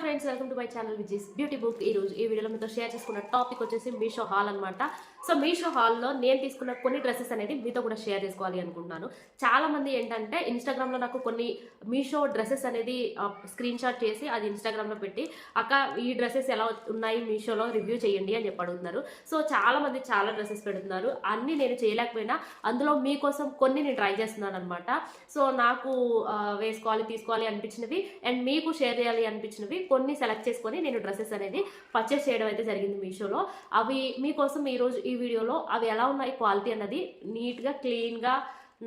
Friends welcome to my channel which beauty book ఈ రోజు ఈ వీడియోలో మీతో షేర్ చేసుకున్న టాపిక్ వచ్చేసి మీషో హాల్ అన్నమాట. సో మీషో హాల్లో నేను తీసుకున్న కొన్ని డ్రెస్సెస్ అనేది మీతో కూడా షేర్ చేసుకోవాలి అనుకుంటున్నాను. చాలా మంది ఏంటంటే ఇన్స్టాగ్రామ్లో నాకు కొన్ని మీషో డ్రెస్సెస్ అనేది స్క్రీన్ షాట్ చేసి అది ఇన్స్టాగ్రామ్లో పెట్టి అక్క ఈ డ్రెస్సెస్ ఎలా ఉన్నాయి మీషోలో రివ్యూ చేయండి అని చెప్పి అడుగుతున్నారు. సో చాలా మంది చాలా డ్రెస్సెస్ పెడుతున్నారు. అన్నీ నేను చేయలేకపోయినా అందులో మీకోసం కొన్ని నేను ట్రై చేస్తున్నాను అనమాట సో నాకు వేసుకోవాలి తీసుకోవాలి అనిపించినవి అండ్ మీకు షేర్ చేయాలి అనిపించినవి కొన్ని సెలెక్ట్ చేసుకొని నేను డ్రెస్సెస్ అనేది పర్చేస్ చేయడం అయితే జరిగింది మీషోలో. అవి మీకోసం ఈరోజు ఈ వీడియోలో అవి ఎలా ఉన్నాయి క్వాలిటీ అన్నది నీట్గా క్లీన్గా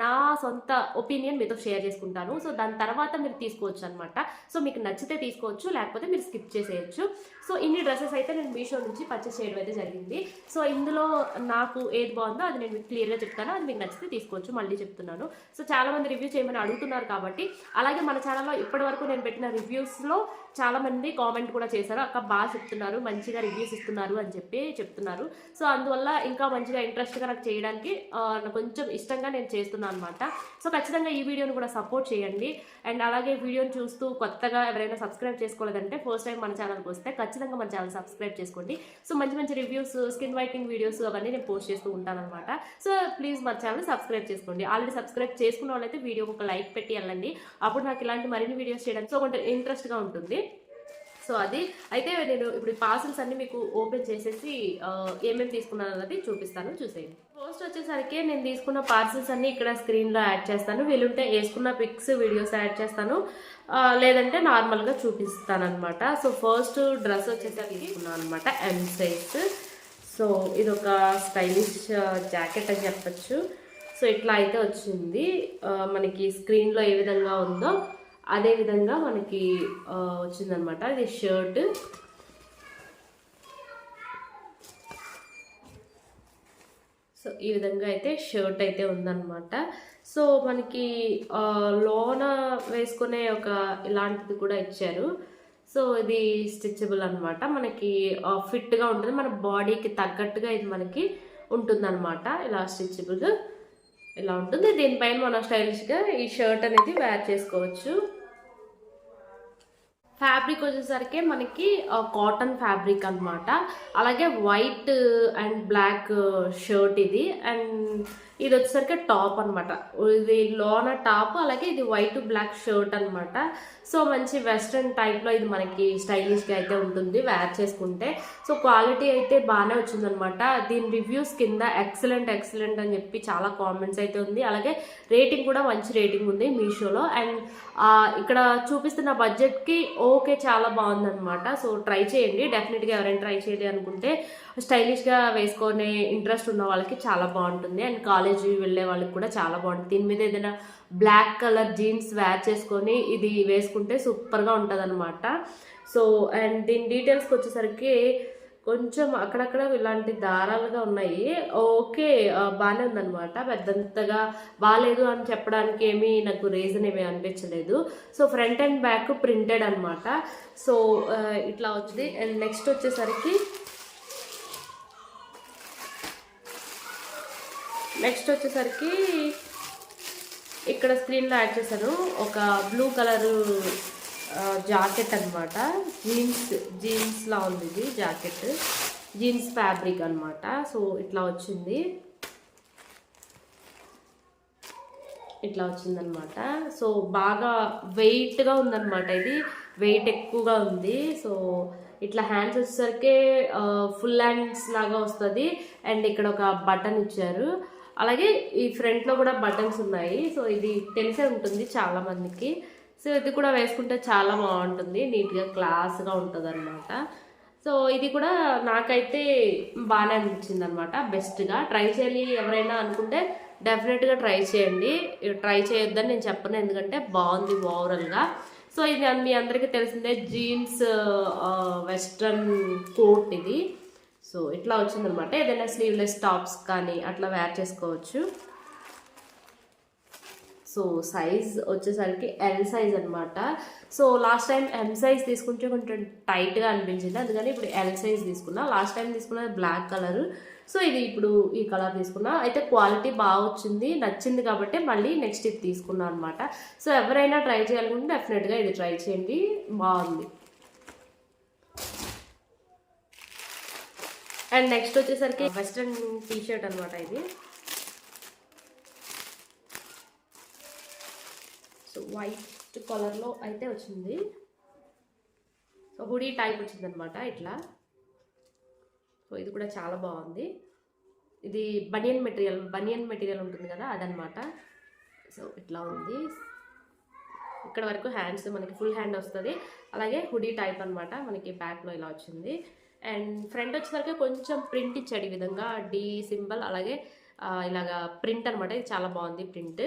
నా సొంత ఒపీనియన్ మీతో షేర్ చేసుకుంటాను. సో దాని తర్వాత మీరు తీసుకోవచ్చు అనమాట సో మీకు నచ్చితే తీసుకోవచ్చు లేకపోతే మీరు స్కిప్ చేసేయచ్చు. సో ఇన్ని డ్రెస్సెస్ అయితే నేను మీషో నుంచి పర్చేస్ చేయడం అయితే జరిగింది. సో ఇందులో నాకు ఏది బాగుందో అది నేను మీకు క్లియర్గా చెప్తాను. అది మీకు నచ్చితే తీసుకోవచ్చు. మళ్ళీ చెప్తున్నాను. సో చాలా మంది రివ్యూ చేయమని అడుగుతున్నారు కాబట్టి అలాగే మన ఛానల్లో ఇప్పటి వరకు నేను పెట్టిన రివ్యూస్లో చాలామంది కామెంట్ కూడా చేశారు. అక్క బాగా చెప్తున్నారు. మంచిగా రివ్యూస్ ఇస్తున్నారు అని చెప్పి చెప్తున్నారు. సో అందువల్ల ఇంకా మంచిగా ఇంట్రెస్ట్గా నాకు చేయడానికి నాకు కొంచెం ఇష్టంగా నేను చేస్తున్నాను అనమాట సో ఖచ్చితంగా ఈ వీడియోని కూడా సపోర్ట్ చేయండి. అండ్ అలాగే వీడియోని చూస్తూ కొత్తగా ఎవరైనా సబ్స్క్రైబ్ చేసుకోలేదంటే ఫస్ట్ టైం మన ఛానల్కి వస్తే ఖచ్చితంగా మన ఛానల్ సబ్స్క్రైబ్ చేసుకోండి. సో మంచి మంచి రివ్యూస్ స్కిన్ వైటింగ్ వీడియోస్ అవన్నీ నేను పోస్ట్ చేస్తూ ఉంటాను అనమాట సో ప్లీజ్ మన ఛానల్ సబ్స్క్రైబ్ చేసుకోండి. ఆల్రెడీ సబ్స్క్రైబ్ చేసుకున్న వాళ్ళైతే వీడియోకి ఒక లైక్ పెట్టి వెళ్ళండి. అప్పుడు నాకు ఇలాంటి మరిన్ని వీడియోస్ చేయడానికి సో కొంచెం ఇంట్రెస్ట్గా ఉంటుంది. సో అది. అయితే నేను ఇప్పుడు పార్సల్స్ అన్ని మీకు ఓపెన్ చేసేసి ఏమేమి తీసుకున్నాను అన్నది చూపిస్తాను. చూసేయండి. పోస్ట్ వచ్చేసరికి నేను తీసుకున్న పార్సల్స్ అన్ని ఇక్కడ స్క్రీన్లో యాడ్ చేస్తాను. వీలుంటే వేసుకున్న పిక్స్ వీడియోస్ యాడ్ చేస్తాను. లేదంటే నార్మల్గా చూపిస్తాను అనమాట సో ఫస్ట్ డ్రెస్ వచ్చేసరికి తీసుకున్నాను అనమాట ఎం సైజ్ సో ఇది ఒక స్టైలిష్ జాకెట్ అని చెప్పచ్చు. సో ఇట్లా అయితే వచ్చింది. మనకి స్క్రీన్లో ఏ విధంగా ఉందో అదే విధంగా మనకి వచ్చిందనమాట ఇది షర్ట్. సో ఈ విధంగా అయితే షర్ట్ అయితే ఉందన్నమాట. సో మనకి లోన వేసుకునే ఒక ఇలాంటిది కూడా ఇచ్చారు. సో ఇది స్టిచబుల్ అనమాట మనకి ఫిట్గా ఉంటుంది. మన బాడీకి తగ్గట్టుగా ఇది మనకి ఉంటుందన్నమాట. ఇలా స్టిచబుల్ ఇలా ఉంటుంది? దీనిపైన మనం స్టైలిష్గా ఈ షర్ట్ అనేది వేర్ చేసుకోవచ్చు. ఫ్యాబ్రిక్ వచ్చేసరికి మనకి కాటన్ ఫ్యాబ్రిక్ అన్నమాట. అలాగే వైట్ అండ్ బ్లాక్ షర్ట్ ఇది. అండ్ ఇది వచ్చేసరికి టాప్ అన్నమాట. ఇది లోన టాప్ అలాగే ఇది వైట్ బ్లాక్ షర్ట్ అనమాట సో మంచి వెస్ట్రన్ టైప్లో ఇది మనకి స్టైలిష్గా అయితే ఉంటుంది వేర్ చేసుకుంటే. సో క్వాలిటీ అయితే బాగానే వచ్చిందనమాట దీని రివ్యూస్ కింద ఎక్సలెంట్ ఎక్సలెంట్ అని చెప్పి చాలా కామెంట్స్ అయితే ఉంది. అలాగే రేటింగ్ కూడా మంచి రేటింగ్ ఉంది మీషోలో. అండ్ ఇక్కడ చూపిస్తున్న బడ్జెట్కి ఓకే చాలా బాగుందనమాట సో ట్రై చేయండి. డెఫినెట్గా ఎవరైనా ట్రై చేయాలి అనుకుంటే స్టైలిష్గా వేసుకునే ఇంట్రెస్ట్ ఉన్న వాళ్ళకి చాలా బాగుంటుంది. అండ్ కాలేజీ వెళ్ళే వాళ్ళకి కూడా చాలా బాగుంటుంది. దీని మీద ఏదైనా బ్లాక్ కలర్ జీన్స్ వేర్ చేసుకొని ఇది వేసుకుంటే సూపర్గా ఉంటుంది అనమాట సో అండ్ దీని డీటెయిల్స్కి వచ్చేసరికి కొంచెం అక్కడక్కడ ఇలాంటి దారాలుగా ఉన్నాయి. ఓకే బాగానే ఉందనమాట పెద్దంతగా బాగాలేదు అని చెప్పడానికి ఏమీ నాకు రీజన్ ఏమీ అనిపించలేదు. So front and back printed అనమాట సో ఇట్లా వచ్చింది. అండ్ నెక్స్ట్ వచ్చేసరికి నెక్స్ట్ వచ్చేసరికి ఇక్కడ స్క్రీన్లో యాడ్ చేశాను ఒక బ్లూ కలరు జాకెట్ అనమాట జీన్స్ జీన్స్లా ఉంది ఇది జాకెట్. జీన్స్ ఫ్యాబ్రిక్ అనమాట సో ఇట్లా వచ్చింది. ఇట్లా వచ్చిందనమాట సో బాగా వెయిట్గా ఉందనమాట ఇది. వెయిట్ ఎక్కువగా ఉంది. సో ఇట్లా హ్యాండ్స్ వచ్చేసరికి ఫుల్ హ్యాండ్స్ లాగా వస్తుంది. అండ్ ఇక్కడ ఒక బటన్ ఇచ్చారు. అలాగే ఈ ఫ్రంట్లో కూడా బటన్స్ ఉన్నాయి. సో ఇది తెలిసే ఉంటుంది చాలా మందికి. సో ఇది కూడా వేసుకుంటే చాలా బాగుంటుంది. నీట్గా క్లాస్గా ఉంటుంది అనమాట సో ఇది కూడా నాకైతే బాగానే అనిపించింది అనమాట బెస్ట్గా ట్రై చేయాలి ఎవరైనా అనుకుంటే డెఫినెట్గా ట్రై చేయండి. ట్రై చేయొద్దని నేను చెప్పను ఎందుకంటే బాగుంది ఓవరాల్గా సో ఇది మీ అందరికీ తెలిసిందే జీన్స్ వెస్ట్రన్ కోట్ ఇది. సో ఇట్లా వచ్చిందనమాట. ఏదైనా స్లీవ్లెస్ టాప్స్ కానీ అట్లా వేర్ చేసుకోవచ్చు. సో సైజ్ వచ్చేసరికి ఎల్ సైజ్ అనమాట. So last time M size తీసుకుంటే కొంచెం టైట్గా అనిపించింది. అందుకని ఇప్పుడు ఎల్ సైజ్ తీసుకున్నా. లాస్ట్ టైం తీసుకున్నది బ్లాక్ కలర్ సో ఇది ఇప్పుడు ఈ కలర్ తీసుకున్నా. అయితే క్వాలిటీ బాగా వచ్చింది. నచ్చింది కాబట్టి మళ్ళీ నెక్స్ట్ ఇది తీసుకున్నా అనమాట. సో ఎవరైనా ట్రై చేయాలనుకుంటే డెఫినెట్గా ఇది ట్రై చేయండి. బాగుంది. అండ్ నెక్స్ట్ వచ్చేసరికి వెస్ట్రన్ టీ షర్ట్ అనమాట ఇది సో వైట్ కలర్లో అయితే వచ్చింది. సో హుడీ టైప్ వచ్చింది అనమాట ఇట్లా. సో ఇది కూడా చాలా బాగుంది. ఇది బనియన్ మెటీరియల్ బనియన్ మెటీరియల్ ఉంటుంది కదా అదనమాట సో ఇట్లా ఉంది. ఇక్కడ వరకు హ్యాండ్స్ మనకి ఫుల్ హ్యాండ్ వస్తుంది. అలాగే హుడీ టైప్ అనమాట మనకి బ్యాక్లో ఇలా వచ్చింది. అండ్ ఫ్రంట్ వచ్చేసరికి కొంచెం ప్రింట్ ఇచ్చాడు ఈ విధంగా. డి సింబల్ అలాగే ఇలాగా ప్రింట్ అనమాట ఇది చాలా బాగుంది ప్రింట్.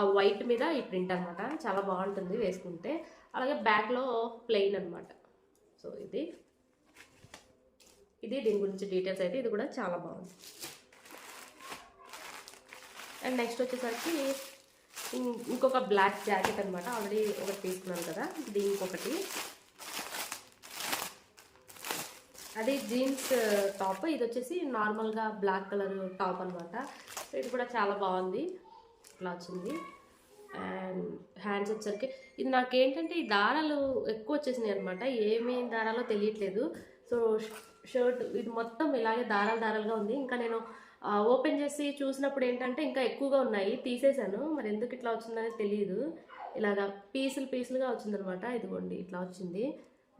వైట్ మీద ఈ ప్రింట్ అనమాట చాలా బాగుంటుంది వేసుకుంటే. అలాగే బ్యాక్లో ప్లెయిన్ అనమాట సో ఇది. ఇది దీని గురించి డీటెయిల్స్ అయితే ఇది కూడా చాలా బాగుంది. అండ్ నెక్స్ట్ వచ్చేసరికి ఇం- ఇంకొక బ్లాక్ జాకెట్ అనమాట ఆల్రెడీ ఒకటి తీసుకున్నాను కదా. దీనికి ఒకటి అది జీన్స్ టాప్. ఇది వచ్చేసి నార్మల్గా బ్లాక్ కలర్ టాప్ అనమాట ఇది కూడా చాలా బాగుంది. ఇట్లా వచ్చింది. అండ్ హ్యాండ్స్ వచ్చరికి ఇది నాకేంటంటే ఈ దారాలు ఎక్కువ వచ్చేసినాయి అనమాట ఏమేం దారాలో తెలియట్లేదు. సో షర్ట్ ఇది మొత్తం ఇలాగే దారాలు దారాలుగా ఉంది. ఇంకా నేను ఓపెన్ చేసి చూసినప్పుడు ఏంటంటే ఇంకా ఎక్కువగా ఉన్నాయి. తీసేశాను. మరి ఎందుకు ఇట్లా వచ్చిందనేది తెలియదు ఇలాగా పీసులు పీసులుగా వచ్చిందనమాట ఇదిగోండి ఇట్లా వచ్చింది.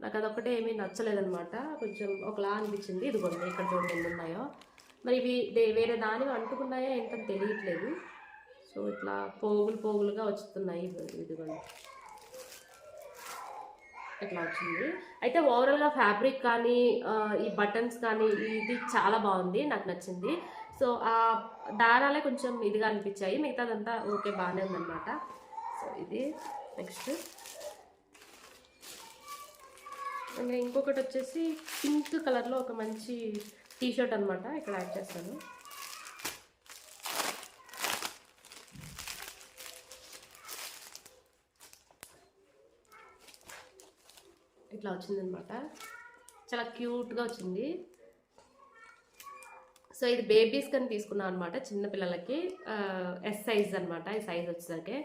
నాకు అదొకటే ఏమీ నచ్చలేదనమాట కొంచెం ఒకలా అనిపించింది. ఇదిగోండి ఇక్కడ చూడండి ఎన్ని ఉన్నాయో మరి ఇవి వేరే దానివి అంటుకున్నాయో ఏంటని తెలియట్లేదు. సో ఇట్లా పోగులు పోగులుగా వస్తున్నాయి. ఇదిగోండి ఇట్లా వచ్చింది? అయితే ఓవరాల్గా ఫ్యాబ్రిక్ కానీ ఈ బటన్స్ కానీ ఇది చాలా బాగుంది. నాకు నచ్చింది. సో ఆ దారాలే కొంచెం ఇదిగా అనిపించాయి. మిగతాదంతా ఓకే బాగానే ఉందన్నమాట. సో ఇది. నెక్స్ట్. ఇంకా ఇంకొకటి వచ్చేసి పింక్ కలర్లో ఒక మంచి టీషర్ట్ అనమాట ఇక్కడ యాడ్ చేస్తాను. ఇట్లా వచ్చిందనమాట చాలా క్యూట్గా వచ్చింది. సో ఇది బేబీస్ కానీ తీసుకున్నాను అనమాట చిన్నపిల్లలకి ఎస్ సైజ్ అనమాట ఈ సైజ్ వచ్చేసరికి.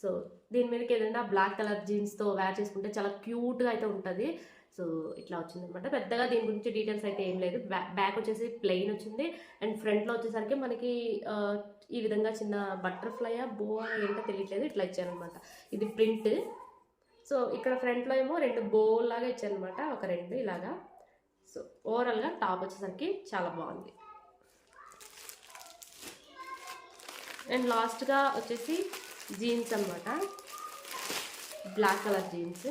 సో దీని మీదకి ఏదైనా బ్లాక్ కలర్ జీన్స్తో వేర్ చేసుకుంటే చాలా క్యూట్గా అయితే ఉంటుంది. సో ఇట్లా వచ్చిందనమాట పెద్దగా దీని గురించి డీటెయిల్స్ అయితే ఏం లేదు. బ్యాక్ వచ్చేసి ప్లెయిన్ వచ్చింది. అండ్ ఫ్రంట్లో వచ్చేసరికి మనకి ఈ విధంగా చిన్న బటర్ఫ్లై బో ఏంటో తెలియట్లేదు. ఇట్లా ఇచ్చారనమాట ఇది ప్రింట్. సో ఇక్కడ ఫ్రంట్లో ఏమో రెండు బో లాగా ఇచ్చారనమాట ఒక రెండు ఇలాగా. సో ఓవరాల్గా టాప్ వచ్చేసరికి చాలా బాగుంది. అండ్ లాస్ట్గా వచ్చేసి జీన్స్ అనమాట బ్లాక్ కలర్ జీన్స్.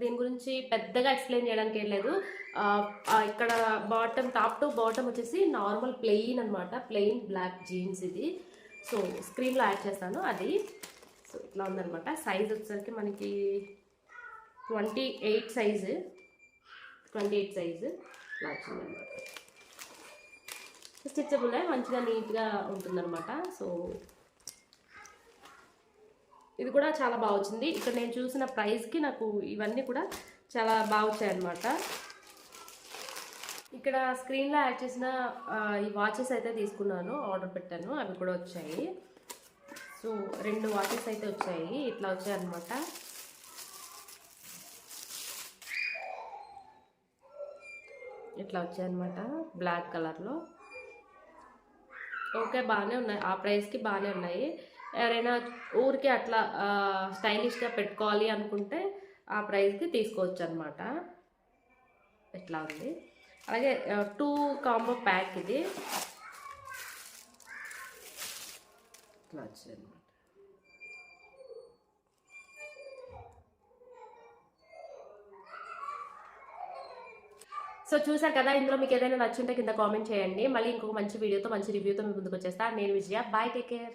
దీని గురించి పెద్దగా ఎక్స్ప్లెయిన్ చేయడానికి ఏం లేదు. ఇక్కడ బాటమ్ టాప్ టు బాటమ్ వచ్చేసి నార్మల్ ప్లెయిన్ అనమాట ప్లెయిన్ బ్లాక్ జీన్స్ ఇది. సో స్క్రీన్లో యాడ్ చేస్తాను. అది. సో ఇట్లా ఉందనమాట సైజ్ వచ్చేసరికి మనకి twenty eight size twenty eight size ఇట్లా వచ్చిందనమాట స్టిచబుల్ మంచిగా నీట్గా ఉంటుందన్నమాట. సో ఇది కూడా చాలా బాగా వచ్చింది. ఇక్కడ నేను చూసిన ప్రైస్కి నాకు ఇవన్నీ కూడా చాలా బాగా వచ్చాయన్నమాట ఇక్కడ స్క్రీన్లో యాడ్ చేసిన ఈ వాచెస్ అయితే తీసుకున్నాను. ఆర్డర్ పెట్టాను. అవి కూడా వచ్చాయి. సో రెండు వాచెస్ అయితే వచ్చాయి. ఇట్లా వచ్చాయన్నమాట ఇట్లా వచ్చాయన్నమాట బ్లాక్ కలర్లో ఓకే బాగానే ఉన్నాయి. ఆ ప్రైస్కి బాగానే ఉన్నాయి. ఎవరైనా ఊరికి అట్లా స్టైలిష్గా పెట్టుకోవాలి అనుకుంటే ఆ ప్రైస్కి తీసుకోవచ్చు అనమాట ఇట్లా ఉంది? అలాగే టూ కాంబో ప్యాక్ ఇది. ఇట్లా వచ్చింది అనమాట సో చూసారు కదా ఇందులో మీకు ఏదైనా నచ్చుంటే కింద కామెంట్ చేయండి. మళ్ళీ ఇంకొక మంచి వీడియోతో మంచి రివ్యూతో మీ ముందుకు వచ్చేస్తా నేను విజయ. Bye take care.